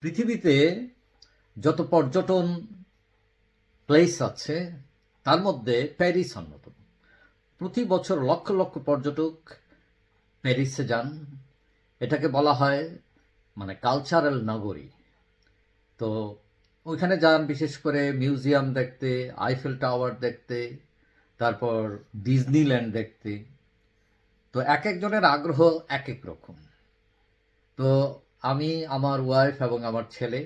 পৃথিবীতে যত পর্যটন প্লেস আছে, তার মধ্যে প্যারিস অন্যতম। প্রতি বছর লক্ষ লক্ষ পর্যটক প্যারিসে যান। এটাকে বলা হয় মানে কালচারাল নগরী। তো ওইখানে যান, বিশেষ করে মিউজিয়াম দেখতে আইফেল টাওয়ার দেখতে, তারপর ডিজনিল্যান্ড দেখতে। তো এক একজনের আগ্রহ এক এক রকম। তো আমি আমার ওয়াইফ এবং আমার ছেলে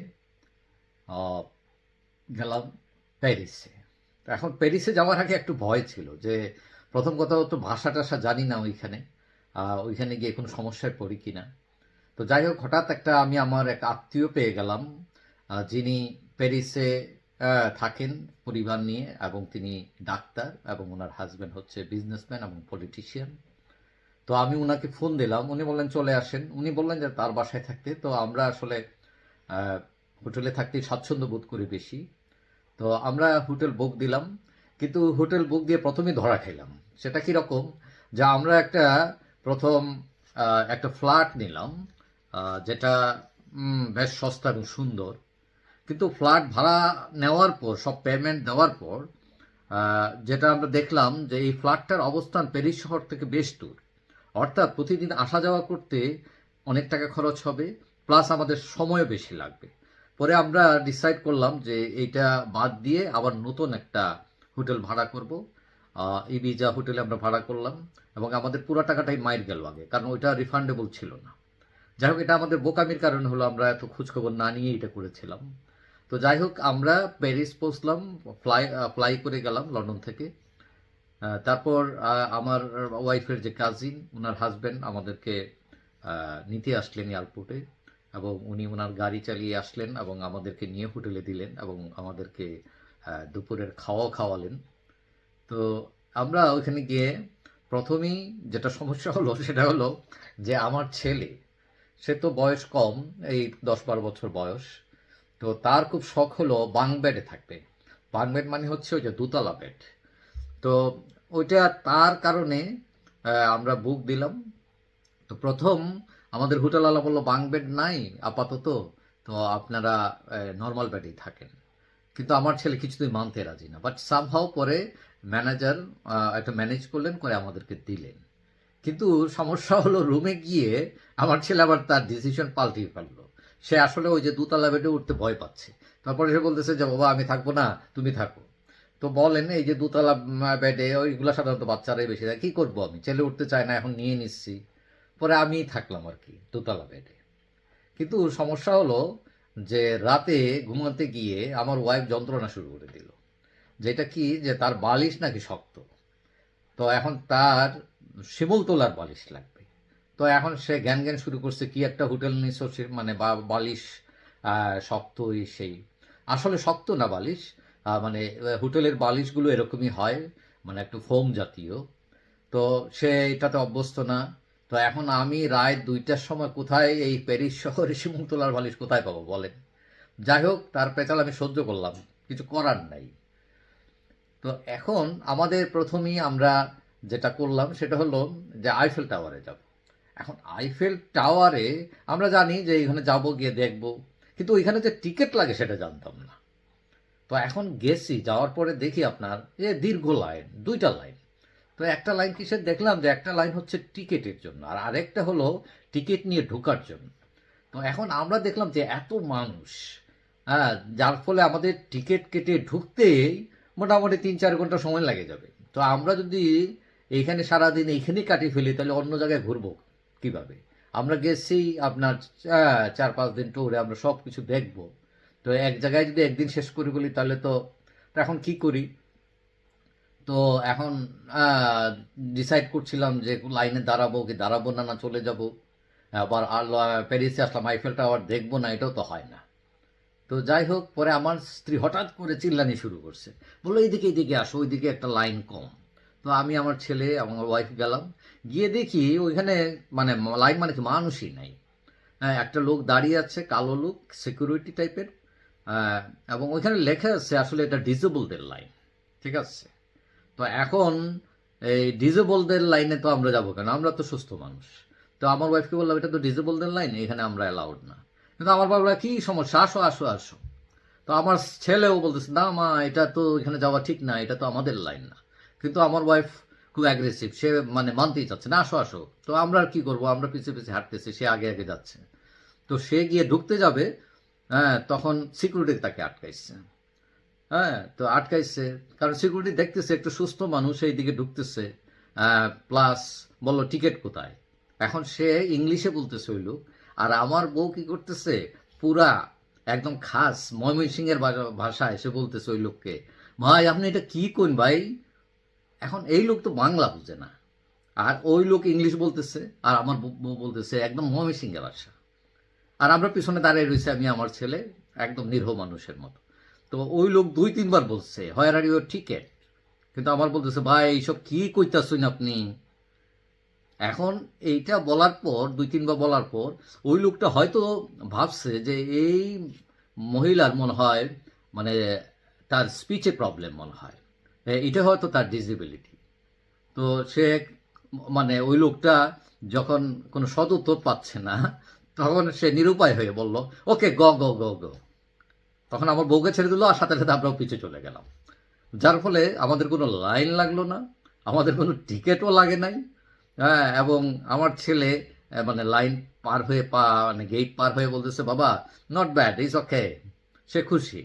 গেলাম প্যারিসে। এখন প্যারিসে যাওয়ার আগে একটু ভয় ছিল যে, প্রথম কথা তো ভাষা টাষা জানি না ওইখানে ওইখানে গিয়ে কোনো সমস্যায় পড়ি কি না তো যাই হোক, হঠাৎ একটা আমি আমার এক আত্মীয় পেয়ে গেলাম যিনি প্যারিসে থাকেন পরিবার নিয়ে এবং তিনি ডাক্তার এবং ওনার হাজব্যান্ড হচ্ছে বিজনেসম্যান এবং পলিটিশিয়ান তো আমি ওনাকে ফোন দিলাম। উনি বললেন, চলে আসেন। উনি বললেন যে, তার বাসায় থাকতে। তো আমরা আসলে হোটেলে থাকতে স্বাচ্ছন্দ্য বোধ করি বেশি। তো আমরা হোটেল বুক দিলাম। কিন্তু হোটেল বুক দিয়ে প্রথমেই ধরা খেলাম সেটা কি রকম? যে আমরা একটা, প্রথম একটা ফ্ল্যাট নিলাম যেটা বেশ সস্তা এবং সুন্দর। কিন্তু ফ্ল্যাট ভাড়া নেওয়ার পর, সব পেমেন্ট দেওয়ার পর যেটা আমরা দেখলাম যে এই ফ্ল্যাটটার অবস্থান প্যারিস শহর থেকে বেশ দূর। অর্থাৎ প্রতিদিন আসা যাওয়া করতে অনেক টাকা খরচ হবে, প্লাস আমাদের সময়ও বেশি লাগবে। পরে আমরা ডিসাইড করলাম যে এইটা বাদ দিয়ে আবার নতুন একটা হোটেল ভাড়া করব। ইবিজা হোটেলে আমরা ভাড়া করলাম এবং আমাদের পুরো টাকাটাই মাইর গেল আগে, কারণ ওইটা রিফান্ডেবল ছিল না। যাই হোক, এটা আমাদের বোকামির কারণে হলো আমরা এত খোঁজখবর না নিয়ে এটা করেছিলাম। তো যাই হোক, আমরা প্যারিস পৌঁছলাম ফ্লাই ফ্লাই করে গেলাম লন্ডন থেকে। তারপর আমার ওয়াইফের যে কাজিন ওনার হাজবেন্ড আমাদেরকে নিতে আসলেন এয়ারপোর্টে এবং উনি ওনার গাড়ি চালিয়ে আসলেন এবং আমাদেরকে নিয়ে হোটেলে দিলেন এবং আমাদেরকে দুপুরের খাওয়া খাওয়ালেন। তো আমরা ওইখানে গিয়ে প্রথমেই যেটা সমস্যা হলো, সেটা হলো যে আমার ছেলে, সে তো বয়স কম, এই দশ বারো বছর বয়স। তো তার খুব শখ হলো বাং বেডে থাকবে বাং বেড মানে হচ্ছে ওই যে দুতলা বেড তো ওইটা তার কারণে আমরা বুক দিলাম। তো প্রথম আমাদের হোটেলওয়ালা বলল, বাং বেড নাই, আপাতত। তো আপনারা নর্মাল বেডেই থাকেন। কিন্তু আমার ছেলে কিছুতেই মানতে রাজি না। বাট সামহাও পরে ম্যানেজার একটা ম্যানেজ করলেন, করে আমাদেরকে দিলেন। কিন্তু সমস্যা হলো রুমে গিয়ে আমার ছেলে আবার তার ডিসিশন পাল্টিয়ে ফেলল। সে আসলে ওই যে দুতলা বেডে উঠতে ভয় পাচ্ছে। তারপরে সে বলতেছে যে, বাবা, আমি থাকব না, তুমি থাকো। তো বলেন, এই যে দুতলা বেডে ওইগুলো সাধারণত বাচ্চারাই বেশি থাকে কী করব আমি? ছেলে উঠতে চায় না, এখন নিয়ে নিচ্ছি। পরে আমি থাকলাম আর কি, দোতলা বেডে কিন্তু সমস্যা হলো যে রাতে ঘুমাতে গিয়ে আমার ওয়াইফ যন্ত্রণা শুরু করে দিল। যেটা কি? যে তার বালিশ নাকি শক্ত। তো এখন তার শিমুল তোলার বালিশ লাগবে। তো এখন সে জ্ঞান জ্ঞান শুরু করছে, কি একটা হোটেল সে মানে বালিশ শক্ত সেই। আসলে শক্ত না বালিশ মানে হোটেলের বালিশগুলো এরকমই হয় মানে একটু ফোম জাতীয়। তো সে এটাতে অভ্যস্ত না। তো এখন আমি রায় দুইটার সময় কোথায় এই প্যারিস শহরে শিমুলতলার বালিশ কোথায় পাবো, বলেন। যাই হোক, তার পেঁচাল আমি সহ্য করলাম, কিছু করার নাই। তো এখন আমাদের প্রথমেই আমরা যেটা করলাম সেটা হলো যে আইফেল টাওয়ারে যাব। এখন আইফেল টাওয়ারে আমরা জানি যে এখানে যাব, গিয়ে দেখব। কিন্তু ওইখানে যে টিকিট লাগে সেটা জানতাম না। তো এখন গেছি, যাওয়ার পরে দেখি আপনার যে দীর্ঘ লাইন, দুইটা লাইন। তো একটা লাইন কিসের দেখলাম যে একটা লাইন হচ্ছে টিকিটের জন্য, আর আরেকটা হলো টিকিট নিয়ে ঢোকার জন্য। তো এখন আমরা দেখলাম যে এত মানুষ হ্যাঁ যার ফলে আমাদের টিকিট কেটে ঢুকতেই মোটামুটি তিন চার ঘণ্টা সময় লাগে যাবে। তো আমরা যদি এইখানে সারাদিন এইখানেই কাটিয়ে ফেলি, তাহলে অন্য জায়গায় ঘুরবো কীভাবে? আমরা গেছি, আপনার চার পাঁচ দিন ট্যুরে আমরা সব কিছু দেখব। তো এক জায়গায় যদি একদিন শেষ করে বলি, তাহলে তো এখন কি করি? তো এখন ডিসাইড করছিলাম যে লাইনে দাঁড়াবো কি দাঁড়াবো না না চলে যাব। আবার আর প্যারিসে আসলাম আইফেল টাওয়ার দেখব না, এটাও তো হয় না। তো যাই হোক, পরে আমার স্ত্রী হঠাৎ করে চিল্লানি শুরু করছে। বলল, এইদিকে এইদিকে আসো, ওইদিকে একটা লাইন কম। তো আমি আমার ছেলে, আমার ওয়াইফ গেলাম। গিয়ে দেখি ওইখানে মানে লাইন মানে কি মানুষই নাই। হ্যাঁ একটা লোক দাঁড়িয়ে আছে, কালো লোক সিকিউরিটি টাইপের এবং ওইখানে লেখা আছে আসলে এটা ডিজেবলদের লাইন, ঠিক আছে? তো এখন এই ডিজেবলদের লাইনে তো আমরা যাব কেন? আমরা তো সুস্থ মানুষ। তো আমার ওয়াইফকে বললাম, এটা তো ডিজেবলদের লাইন, এখানে আমরা অ্যালাউড না। কিন্তু আমার বাবা কি সমস্যা? আসো আসো আসো। তো আমার ছেলেও বলতেছে, না মা, এটা তো এখানে যাওয়া ঠিক না, এটা তো আমাদের লাইন না। কিন্তু আমার ওয়াইফ খুব অ্যাগ্রেসিভ সে মানে মানতেই চাচ্ছে না, আসো আসো। তো আমরা আর কি করব? আমরা পিছিয়ে পিছিয়ে হাঁটতেছি, সে আগে আগে যাচ্ছে। তো সে গিয়ে ঢুকতে যাবে হ্যাঁ তখন সিকিউরিটি তাকে আটকাইছে। হ্যাঁ তো আটকাইছে। কারণ সিকিউরিটি দেখতেছে, একটু সুস্থ মানুষ এই দিকে ঢুকতেছে প্লাস বলল টিকিট কোথায়? এখন সে ইংলিশে বলতেছে ওই লোক, আর আমার বউ কি করতেছে? পুরা একদম খাস ময়মনসিংহের ভাষা- ভাষায় সে বলতেছে ওই লোককে, ভাই, আপনি এটা কি কোন ভাই? এখন এই লোক তো বাংলা বুঝে না। আর ওই লোক ইংলিশ বলতেছে, আর আমার বউ বউ বলতেছে একদম ময়মনসিংহের ভাষা। আর আমরা পিছনে দাঁড়িয়ে রয়েছি আমি, আমার ছেলে, একদম নিরহ মানুষের মতো। তো ওই লোক দুই, তিনবার বলছে, হয় আর ইউর টিকেট কিন্তু আমার বলতেছে, ভাই, এইসব কি কইতাছুন আপনি? এখন এইটা বলার পর, দুই, তিনবার বলার পর, ওই লোকটা হয়তো ভাবছে যে এই মহিলার মনে হয় মানে তার স্পিচে প্রবলেম মনে হয়। এটা হয়তো তার ডিসেবিলিটি তো সে মানে ওই লোকটা যখন কোনো সদুত্তর পাচ্ছে না তখন সে নিরুপায় হয়ে বলল, ওকে, গ গ গ গ। তখন আমার বউকে ছেড়ে দিল, আর সাথে সাথে আমরাও পিছু চলে গেলাম। যার ফলে আমাদের কোনো লাইন লাগল না, আমাদের কোনো টিকিটও লাগে নাই হ্যাঁ এবং আমার ছেলে মানে লাইন পার হয়ে পা মানে গেট পার হয়ে বলতেছে, বাবা নট ব্যাড ইজ ওকে সে খুশি।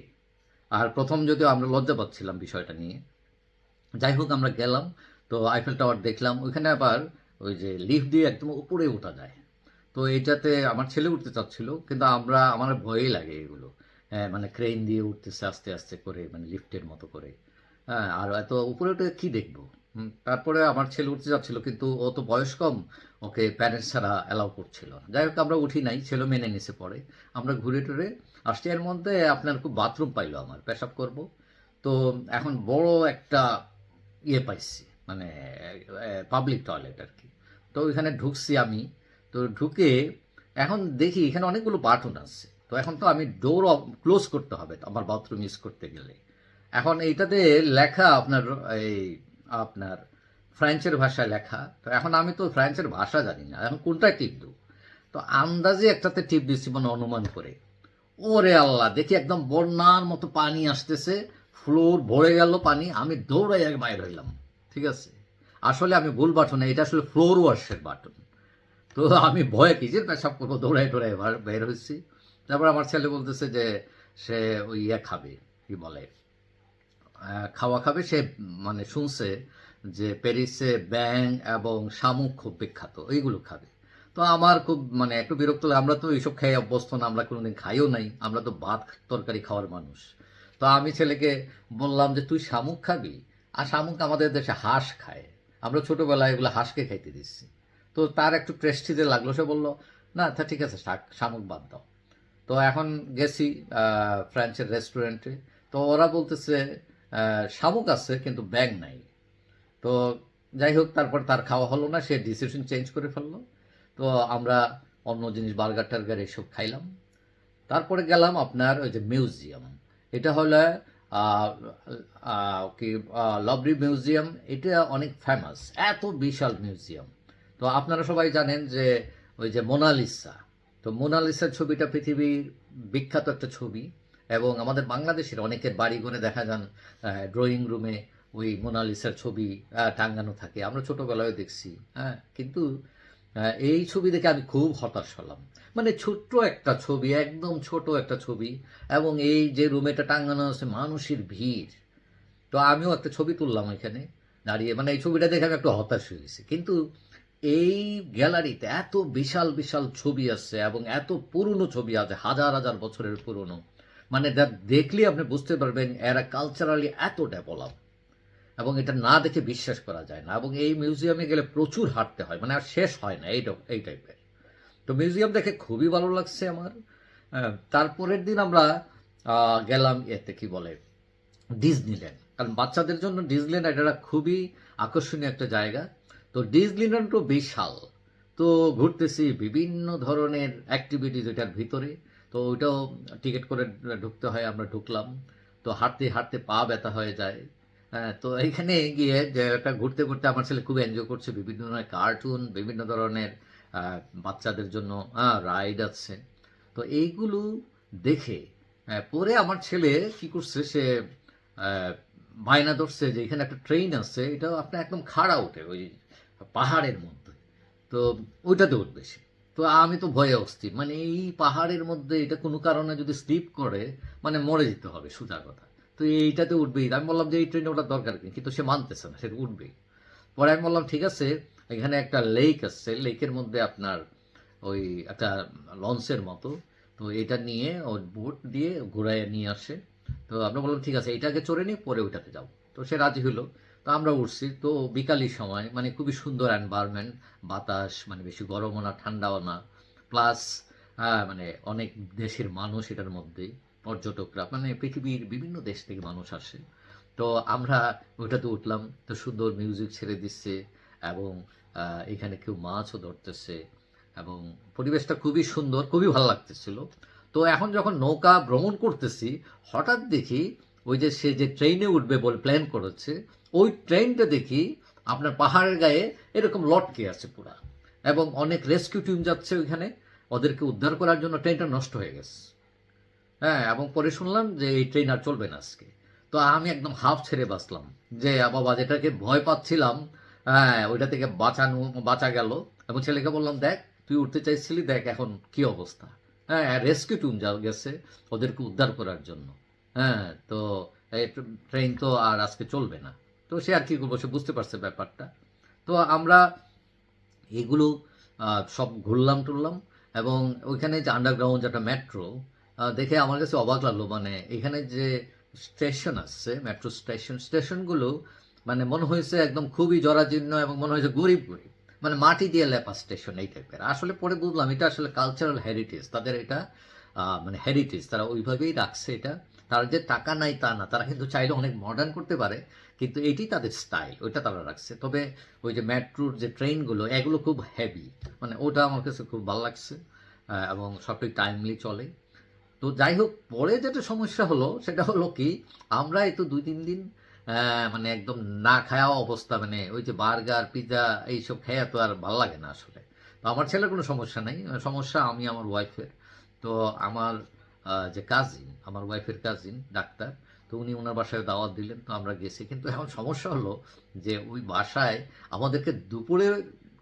আর প্রথম যদিও আমরা লজ্জা পাচ্ছিলাম বিষয়টা নিয়ে। যাই হোক, আমরা গেলাম, তো আইফেল টাওয়ার দেখলাম, ওইখানে আবার ওই যে লিফট দিয়ে একদম উপরে ওঠা যায়। তো এটাতে আমার ছেলে উঠতে চাচ্ছিল, কিন্তু আমরা, আমার ভয়ই লাগে এগুলো। হ্যাঁ মানে ক্রেন দিয়ে উঠতেছে আস্তে আস্তে করে মানে লিফটের মতো করে। হ্যাঁ আর এত উপরে উঠে কি দেখব? তারপরে আমার ছেলে উঠতে যাচ্ছিল কিন্তু ও তো বয়স কম, ওকে প্যারেন্টস ছাড়া অ্যালাউ করছিল যাই হোক, আমরা উঠি নাই, ছেলে মেনে নিছে পরে। আমরা ঘুরে টুরে আসছি, এর মধ্যে আপনার খুব বাথরুম পাইলো আমার, পেশাব করব। তো এখন বড় একটা ইয়ে পাইছি মানে পাবলিক টয়লেট আর কি। তো ওইখানে ঢুকছি আমি তো ঢুকে এখন দেখি এখানে অনেকগুলো বাটন আছে। তো এখন তো আমি ডোর ক্লোজ করতে হবে আমার বাথরুম ইউজ করতে গেলে। এখন এইটাতে লেখা আপনার, এই আপনার ফ্রেঞ্চের ভাষায় লেখা। তো এখন আমি তো ফ্রেঞ্চের ভাষা জানি না, এখন কোনটায় টিপ দেবো? তো আন্দাজে একটাতে টিপ দিচ্ছি মানে অনুমান করে। ওরে আল্লাহ, দেখি একদম বন্যার মতো পানি আসতেছে ফ্লোর ভরে গেল পানি, আমি দৌড়াই বাইর হইলাম। ঠিক আছে? আসলে আমি ভুল বাটন এটা আসলে ফ্লোর ওয়াশের বাটন তো আমি ভয়ে কিসের পেশাব করব দৌড়াই টোড়াই বার- হয়েছি তারপর আমার ছেলে বলতেছে যে সে ওই ইয়ে খাবে, কি বলে খাওয়া খাবে। সে মানে শুনছে যে প্যারিসে ব্যাং এবং শামুক খুব বিখ্যাত, এইগুলো খাবে। তো আমার খুব মানে একটু বিরক্ত আমরা তো এইসব খেয়ে অভ্যস্ত না, আমরা কোনোদিন খাইও নাই। আমরা তো ভাত তরকারি খাওয়ার মানুষ। তো আমি ছেলেকে বললাম যে, তুই শামুক খাবি? আর শামুক আমাদের দেশে হাঁস খায়। আমরা ছোটবেলায় এগুলো হাঁসকে খাইতে দিচ্ছি। তো তার একটু প্রেস্টিজে লাগল। সে বলল, না, তা ঠিক আছে, শাক- শামুক বাদ দাও। তো এখন গেছি ফ্রেঞ্চের রেস্টুরেন্টে তো ওরা বলতেছে শামুক আছে, কিন্তু ব্যাগ নাই। তো যাই হোক, তারপর তার খাওয়া হলো না, সে ডিসিশন চেঞ্জ করে ফেলল। তো আমরা অন্য জিনিস, বার্গার টার্গার এসব খাইলাম। তারপরে গেলাম আপনার ওই যে মিউজিয়াম এটা হলো কি লবরি মিউজিয়াম এটা অনেক ফেমাস এত বিশাল মিউজিয়াম তো আপনারা সবাই জানেন যে ওই যে মোনালিসা তো মোনালিসার ছবিটা পৃথিবীর বিখ্যাত একটা ছবি এবং আমাদের বাংলাদেশের অনেকের বাড়ি ঘরে দেখা যান ড্রয়িং রুমে ওই মোনালিসার ছবি টাঙ্গানো থাকে। আমরা ছোটোবেলায় দেখছি হ্যাঁ। কিন্তু এই ছবি দেখে আমি খুব হতাশ হলাম। মানে ছোট্ট একটা ছবি, একদম ছোট একটা ছবি এবং এই যে রুমেটা টাঙ্গানো আছে, মানুষের ভিড়। তো আমিও একটা ছবি তুললাম এখানে দাঁড়িয়ে। মানে এই ছবিটা দেখে আমি একটু হতাশ হয়ে গেছি। কিন্তু এই গ্যালারিতে এত বিশাল বিশাল ছবি আছে এবং এত পুরনো ছবি আছে, হাজার হাজার বছরের পুরনো। মানে দেখলে আপনি বুঝতে পারবেন এরা কালচারালি এত ডেভেলপ এবং এটা না দেখে বিশ্বাস করা যায় না। এবং এই মিউজিয়ামে গেলে প্রচুর হাঁটতে হয়। মানে আর শেষ হয় না, এই এই টাইপের তো মিউজিয়াম দেখে খুবই ভালো লাগছে আমার। তারপরের দিন আমরা গেলাম এতে, কি বলে ডিজনিল্যান্ড কারণ বাচ্চাদের জন্য ডিজনিল্যান্ড এটা খুবই আকর্ষণীয় একটা জায়গা। তো ডিজনিল্যান্ড তো বিশাল। তো ঘুরতেছি বিভিন্ন ধরনের অ্যাক্টিভিটিজ এটার ভিতরে। তো ওইটাও টিকিট করে ঢুকতে হয়, আমরা ঢুকলাম। তো হাঁটতে হাঁটতে পা ব্যথা হয়ে যায়। হ্যাঁ তো এইখানে গিয়ে জায়গাটা ঘুরতে ঘুরতে আমার ছেলে খুব এনজয় করছে। বিভিন্ন ধরনের কার্টুন বিভিন্ন ধরনের বাচ্চাদের জন্য রাইড আছে। তো এইগুলো দেখে পরে আমার ছেলে কি করছে, সে বায়না ধরছে যে এখানে একটা ট্রেন আছে এটা আপনার একদম খাড়া ওঠে ওই পাহাড়ের মধ্যে। তো ওইটাতে উঠবে সে তো আমি তো ভয়ে অস্থির। মানে এই পাহাড়ের মধ্যে এটা কোনো কারণে যদি স্লিপ করে মানে মরে যেতে হবে সোজা কথা। তো এইটাতে উঠবেই। আমি বললাম যে এই ট্রেনে ওঠার দরকার নেই কিন্তু সে মানতেছে না সেটা উঠবেই। পরে আমি বললাম, ঠিক আছে, এখানে একটা লেক আছে। লেকের মধ্যে আপনার ওই একটা লঞ্চের মতো। তো এটা নিয়ে ওই বোট দিয়ে ঘোরায় নিয়ে আসে। তো আমরা বললাম, ঠিক আছে এইটাকে চড়ে নিই পরে ওইটাতে যাও তো সে রাজি হলো। তো আমরা উঠছি। তো বিকালের সময় মানে খুবই সুন্দর এনভায়রনমেন্ট বাতাস মানে বেশি গরমও না, ঠান্ডাও না। প্লাস মানে অনেক দেশের মানুষ এটার মধ্যে, পর্যটকরা মানে পৃথিবীর বিভিন্ন দেশ থেকে মানুষ আসে। তো আমরা ওইটাতে উঠলাম, তো সুন্দর মিউজিক ছেড়ে দিচ্ছে এবং এখানে কেউ মাছও ধরতেছে এবং পরিবেশটা খুবই সুন্দর, খুবই ভালো লাগতেছিল। তো এখন যখন নৌকা ভ্রমণ করতেছি, হঠাৎ দেখি ওই যে সে যে ট্রেনে উঠবে বলে প্ল্যান করেছে, ওই ট্রেনটা দেখি আপনার পাহাড়ের গায়ে এরকম লটকে আছে পুরা। এবং অনেক রেস্কিউ টিম যাচ্ছে ওইখানে, ওদেরকে উদ্ধার করার জন্য ট্রেনটা নষ্ট হয়ে গেছে। হ্যাঁ এবং পরে শুনলাম যে এই ট্রেন আর চলবে না আজকে। তো আমি একদম হাফ ছেড়ে বাঁচলাম, যে বাবা, যেটাকে ভয় পাচ্ছিলাম হ্যাঁ ওইটা থেকে বাঁচানো, বাঁচা গেল। এবং ছেলেকে বললাম, দেখ, তুই উঠতে চাইছিলি, দেখ এখন কি অবস্থা। হ্যাঁ রেস্কিউ টিম যা গেছে, ওদেরকে উদ্ধার করার জন্য। হ্যাঁ তো ট্রেন তো আর আজকে চলবে না। তো সে আর কি করব, সে বুঝতে পারছে ব্যাপারটা। তো আমরা এগুলো সব ঘুরলাম, টুরলাম এবং ওইখানে যে আন্ডারগ্রাউন্ড যেটা মেট্রো দেখে আমার কাছে অবাক লাগল। মানে এখানে যে স্টেশন আসছে মেট্রো স্টেশন স্টেশনগুলো মানে মনে হয়েছে একদম খুবই জরাজীর্ণ এবং মনে হয়েছে গরিব গরিব। মানে মাটি দিয়ে লেপা স্টেশন এই টাইপের আসলে পরে বুঝলাম, এটা আসলে কালচারাল হেরিটেজ তাদের এটা মানে হেরিটেজ তারা ওইভাবেই রাখছে এটা। তার যে টাকা নাই তা না, তারা কিন্তু চাইলে অনেক মডার্ন করতে পারে, কিন্তু এটি তাদের স্টাইল ওইটা তারা রাখছে। তবে ওই যে মেট্রোর যে ট্রেনগুলো এগুলো খুব হেভি মানে ওটা আমার কাছে খুব ভালো লাগছে এবং সবটাই টাইমলি চলে। তো যাই হোক, পরে যেটা সমস্যা হলো, সেটা হলো কি, আমরা এই তো দুই তিন দিন মানে একদম না খাওয়া অবস্থা মানে ওই যে বার্গার পিৎজা এইসব খেয়ে তো আর ভালো লাগে না আসলে। তো আমার ছেলের কোনো সমস্যা নেই, সমস্যা আমি আমার ওয়াইফের তো আমার যে কাজিন আমার ওয়াইফের কাজিন ডাক্তার, তো উনি ওনার বাসায় দাওয়াত দিলেন, তো আমরা গেছি। কিন্তু এখন সমস্যা হলো যে ওই বাসায় আমাদেরকে দুপুরে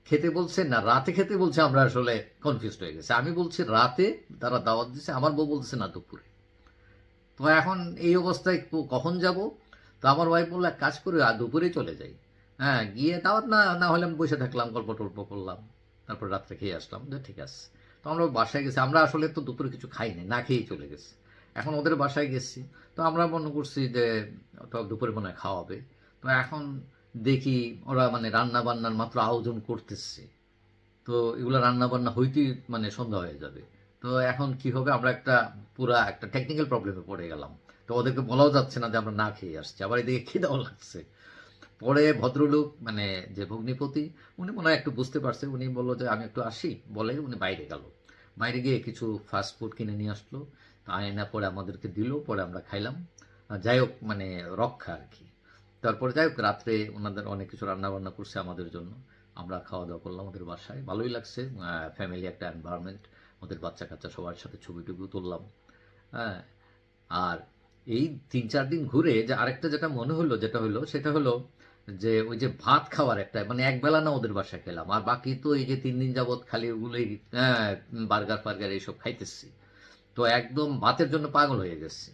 খেতে বলছে না রাতে খেতে বলছে, আমরা আসলে কনফিউজ হয়ে গেছে। আমি বলছি রাতে তারা দাওয়াত দিচ্ছে আমার বউ বলছে না দুপুরে। তো এখন এই অবস্থায় কখন যাব? তো আমার ওয়াইফ বলল, এক কাজ করে আজ দুপুরে চলে যাই। হ্যাঁ গিয়ে দাওয়াত না না হলে আমি বসে থাকলাম, গল্প টল্প করলাম, তারপর রাত্রে খেয়ে আসলাম। ঠিক আছে। তো আমরা বাসায় গেছি। আমরা আসলে তো দুপুরে কিছু খাইনি না খেয়েই চলে গেছি। এখন ওদের বাসায় গেছি। তো আমরা মনে করছি যে, তো দুপুরে মনে হয় খাওয়াবে তো এখন দেখি ওরা মানে রান্না বান্নার মাত্র আয়োজন করতেছে। তো এগুলো রান্না বান্না হইতেই মানে সন্ধ্যা হয়ে যাবে। তো এখন কি হবে? আমরা একটা পুরা একটা টেকনিক্যাল প্রবলেমে পড়ে গেলাম। তো ওদেরকে বলাও যাচ্ছে না যে আমরা না খেয়ে আসছি। আবার এদিকে খিদাও লাগছে। পরে ভদ্রলোক মানে যে ভগ্নিপতি, উনি মনে হয় একটু বুঝতে পারছে। উনি বলল যে, আমি একটু আসি। বলে উনি বাইরে গেল। বাইরে গিয়ে কিছু ফাস্ট ফুড কিনে নিয়ে আসলো। আয়না পরে আমাদেরকে দিল, পরে আমরা খাইলাম। যাই হোক মানে রক্ষা আর কি। তারপরে যাই হোক, রাত্রে ওনাদের অনেক কিছু রান্না বান্না করছে আমাদের জন্য। আমরা খাওয়া দাওয়া করলাম ওদের বাসায়। ভালোই লাগছে। ফ্যামিলি একটা এনভায়রনমেন্ট ওদের বাচ্চা কাচ্চা সবার সাথে ছবি টবি তুললাম। হ্যাঁ। আর এই তিন চার দিন ঘুরে যে আরেকটা যেটা মনে হলো, যেটা হলো, সেটা হলো যে ওই যে ভাত খাওয়ার একটা মানে এক বেলা না ওদের বাসায় খেলাম। আর বাকি তো এই যে তিন দিন যাবৎ খালি ওগুলোই বার্গার ফার্গার এইসব খাইতেছি। তো একদম ভাতের জন্য পাগল হয়ে গেছে।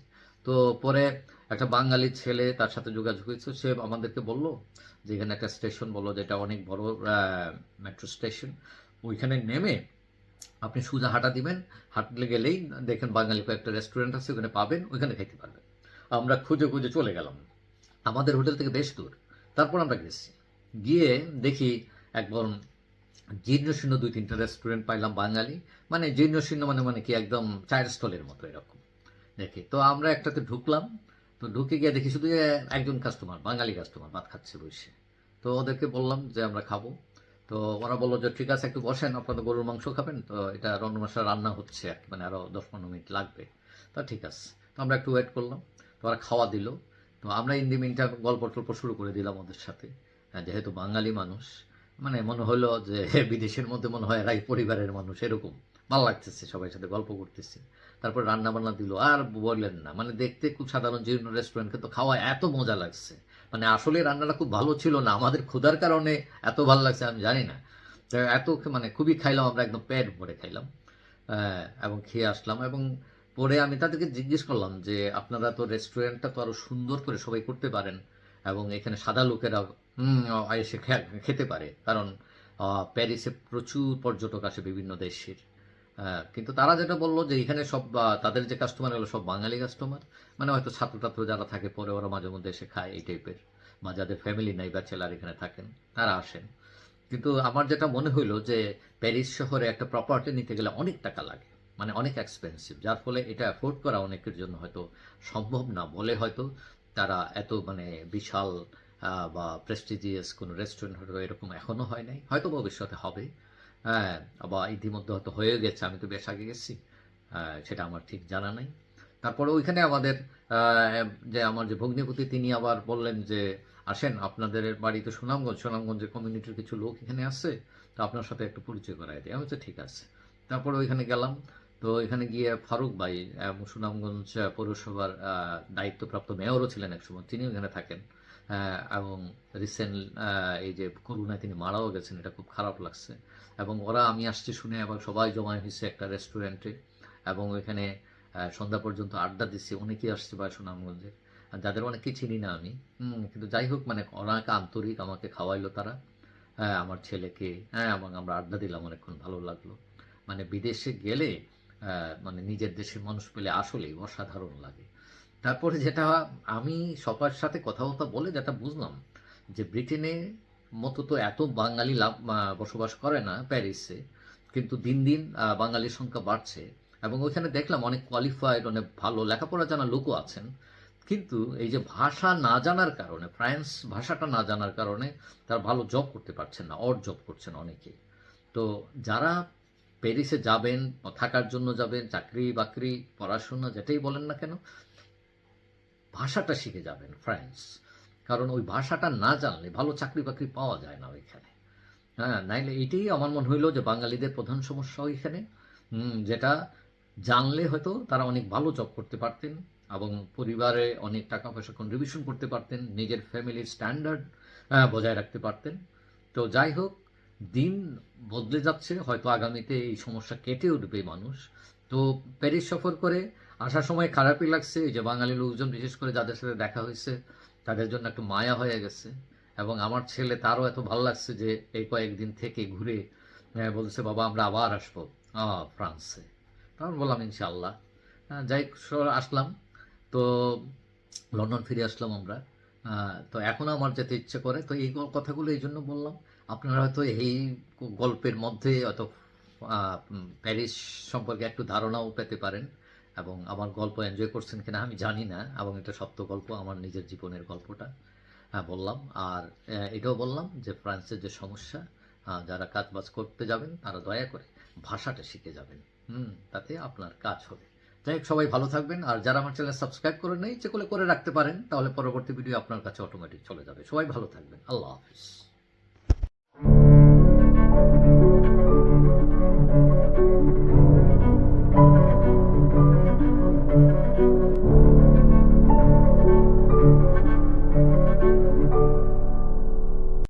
তো পরে একটা বাঙালি ছেলে তার সাথে যোগাযোগ হয়েছে। সে আমাদেরকে বলল যে, এখানে একটা স্টেশন বলল যেটা অনেক বড় মেট্রো স্টেশন ওইখানে নেমে আপনি সোজা হাঁটা দিবেন। হাঁটলে গেলেই দেখেন বাঙালি কয়েকটা রেস্টুরেন্ট আছে, ওখানে পাবেন, ওইখানে খাইতে পারবেন। আমরা খুঁজে খুঁজে চলে গেলাম। আমাদের হোটেল থেকে বেশ দূর। তারপর আমরা গেছি। গিয়ে দেখি একদম জীর্ণশীর্ণ দুই তিনটা রেস্টুরেন্ট পাইলাম বাঙালি। মানে জীর্ণশীর্ণ মানে মানে কি একদম চায়ের স্থলের মতো এরকম। দেখি, তো আমরা একটাতে ঢুকলাম। তো ঢুকে গিয়ে দেখি শুধু একজন কাস্টমার বাঙালি কাস্টমার ভাত খাচ্ছে বসে। তো ওদেরকে বললাম যে আমরা খাব। তো ওরা বলল যে ঠিক আছে, একটু বসেন আপনাদের গরুর মাংস খাবেন। তো এটা রন্ধমাসা রান্না হচ্ছে মানে আরও দশ পনেরো মিনিট লাগবে। তা ঠিক আছে, তো আমরা একটু ওয়েট করলাম। তো ওরা খাওয়া দিল। তো আমরা ইন্দি মিনটা গল্প টল্প শুরু করে দিলাম ওদের সাথে। হ্যাঁ, যেহেতু বাঙালি মানুষ মানে মনে হলো যে বিদেশের মধ্যে মনে হয় এরাই পরিবারের মানুষ এরকম। ভালো লাগতেছে সবাই সাথে গল্প করতেছি। তারপর রান্না বান্না দিল আর বললেন না মানে দেখতে খুব সাধারণ জীর্ণ রেস্টুরেন্ট কিন্তু খাওয়া এত মজা লাগছে। মানে আসলে রান্নাটা খুব ভালো ছিল না আমাদের ক্ষুধার কারণে এত ভালো লাগছে আমি জানি না। এত মানে খুবই খাইলাম আমরা একদম পেট ভরে খাইলাম। এবং খেয়ে আসলাম এবং পরে আমি তাদেরকে জিজ্ঞেস করলাম যে, আপনারা তো রেস্টুরেন্টটা তো আরও সুন্দর করে সবাই করতে পারেন এবং এখানে সাদা লোকেরা এসে খেতে পারে। কারণ প্যারিসে প্রচুর পর্যটক আসে বিভিন্ন দেশের। কিন্তু তারা যেটা বলল যে, এখানে সব তাদের যে কাস্টমার হলো সব বাঙালি কাস্টমার মানে হয়তো ছাত্র ছাত্র যারা থাকে পরে ওরা মাঝে মধ্যে এসে খায় এই টাইপের বা যাদের ফ্যামিলি নাই বা ছেলেরা এখানে থাকেন, তারা আসেন। কিন্তু আমার যেটা মনে হইল যে, প্যারিস শহরে একটা প্রপার্টি নিতে গেলে অনেক টাকা লাগে। মানে অনেক এক্সপেন্সিভ যার ফলে এটা অ্যাফোর্ড করা অনেকের জন্য হয়তো সম্ভব না বলে হয়তো তারা এত মানে বিশাল বা প্রেস্টিজিয়াস কোনো রেস্টুরেন্ট হয়তো এরকম এখনও হয় নাই। হয়তো ভবিষ্যতে হবে। হ্যাঁ বা ইতিমধ্যে হয়তো হয়ে গেছে, আমি তো বেশ আগে গেছি। সেটা আমার ঠিক জানা নাই। তারপরে ওইখানে আমাদের যে আমার যে ভগ্নিপতি, তিনি আবার বললেন যে, আসেন, আপনাদের বাড়িতে সুনামগঞ্জ সুনামগঞ্জের কমিউনিটির কিছু লোক এখানে আছে, তো আপনার সাথে একটু পরিচয় করাই দিই। আমি তো ঠিক আছে। তারপরে ওইখানে গেলাম। তো এখানে গিয়ে ফারুক ভাই সুনামগঞ্জ পৌরসভার দায়িত্বপ্রাপ্ত মেয়রও ছিলেন একসময় তিনি এখানে থাকেন। এবং রিসেন্ট এই যে করোনায় তিনি মারাও গেছেন এটা খুব খারাপ লাগছে। এবং ওরা আমি আসছি শুনে আবার সবাই জমা হয়েছে একটা রেস্টুরেন্টে এবং আহ, সন্ধ্যা পর্যন্ত আড্ডা দিচ্ছে অনেকেই আসছে বা সুনামগঞ্জে। যাদের অনেকেই চিনি না আমি। কিন্তু যাই হোক মানে অনেক আন্তরিক আমাকে খাওয়াইলো তারা। হ্যাঁ আমার ছেলেকে হ্যাঁ এবং আমরা আড্ডা দিলাম অনেকক্ষণ ভালো লাগল। মানে বিদেশে গেলে মানে নিজের দেশের মানুষ পেলে আসলেই অসাধারণ লাগে। তারপরে যেটা আমি সবার সাথে কথাবার্তা বলে যেটা বুঝলাম, যে ব্রিটেনে মতো তো এত বাঙালি লাভ বসবাস করে না প্যারিসে, কিন্তু দিন দিন বাঙালির সংখ্যা বাড়ছে। এবং ওইখানে দেখলাম অনেক কোয়ালিফাইড অনেক ভালো লেখাপড়া জানা লোকও আছেন। কিন্তু এই যে ভাষা না জানার কারণে, ফ্রান্স ভাষাটা না জানার কারণে তারা ভালো জব করতে পারছেন না অর জব করছেন অনেকে। তো যারা প্যারিসে যাবেন থাকার জন্য যাবেন, চাকরি বাকরি, পড়াশোনা যেটাই বলেন না কেন, ভাষাটা শিখে যাবেন ফ্রান্স কারণ ওই ভাষাটা না জানলে ভালো চাকরি বাকরি পাওয়া যায় না ওইখানে। হ্যাঁ নাইলে এটাই আমার মনে হইল যে বাঙালিদের প্রধান সমস্যা ওইখানে। যেটা জানলে হয়তো তারা অনেক ভালো জব করতে পারতেন এবং পরিবারে অনেক টাকা পয়সা কন্ট্রিবিউশন করতে পারতেন, নিজের ফ্যামিলির স্ট্যান্ডার্ড বজায় রাখতে পারতেন। তো যাই হোক দিন বদলে যাচ্ছে, হয়তো আগামীতে এই সমস্যা কেটে উঠবে মানুষ। তো প্যারিস সফর করে আসার সময় খারাপই লাগছে যে বাঙালি লোকজন, বিশেষ করে যাদের সাথে দেখা হয়েছে, তাদের জন্য একটু মায়া হয়ে গেছে। এবং আমার ছেলে, তারও এত ভালো লাগছে যে এই কয়েকদিন থেকে ঘুরে বলছে, বাবা, আমরা আবার আসব। ফ্রান্সে। তখন বললাম ইনশাল্লাহ যাই আসলাম। তো লন্ডন ফিরে আসলাম আমরা। তো এখন আমার যেতে ইচ্ছে করে। তো এই কথাগুলো এই জন্য বললাম। আপনারা হয়তো এই গল্পের মধ্যে হয়তো প্যারিস সম্পর্কে একটু ধারণাও পেতে পারেন এবং আমার গল্প এনজয় করছেন কিনা আমি জানি না এবং এটা সত্য গল্প আমার নিজের জীবনের গল্পটা হ্যাঁ বললাম। আর এটাও বললাম যে ফ্রান্সের যে সমস্যা যারা কাজ বাজ করতে যাবেন তারা দয়া করে ভাষাটা শিখে যাবেন। হুম, তাতে আপনার কাজ হবে। যাই হোক, সবাই ভালো থাকবেন। আর যারা আমার চ্যানেল সাবস্ক্রাইব করে নেই ইচ্ছে করলে করে রাখতে পারেন, তাহলে পরবর্তী ভিডিও আপনার কাছে অটোমেটিক চলে যাবে। সবাই ভালো থাকবেন। আল্লাহ হাফিজ।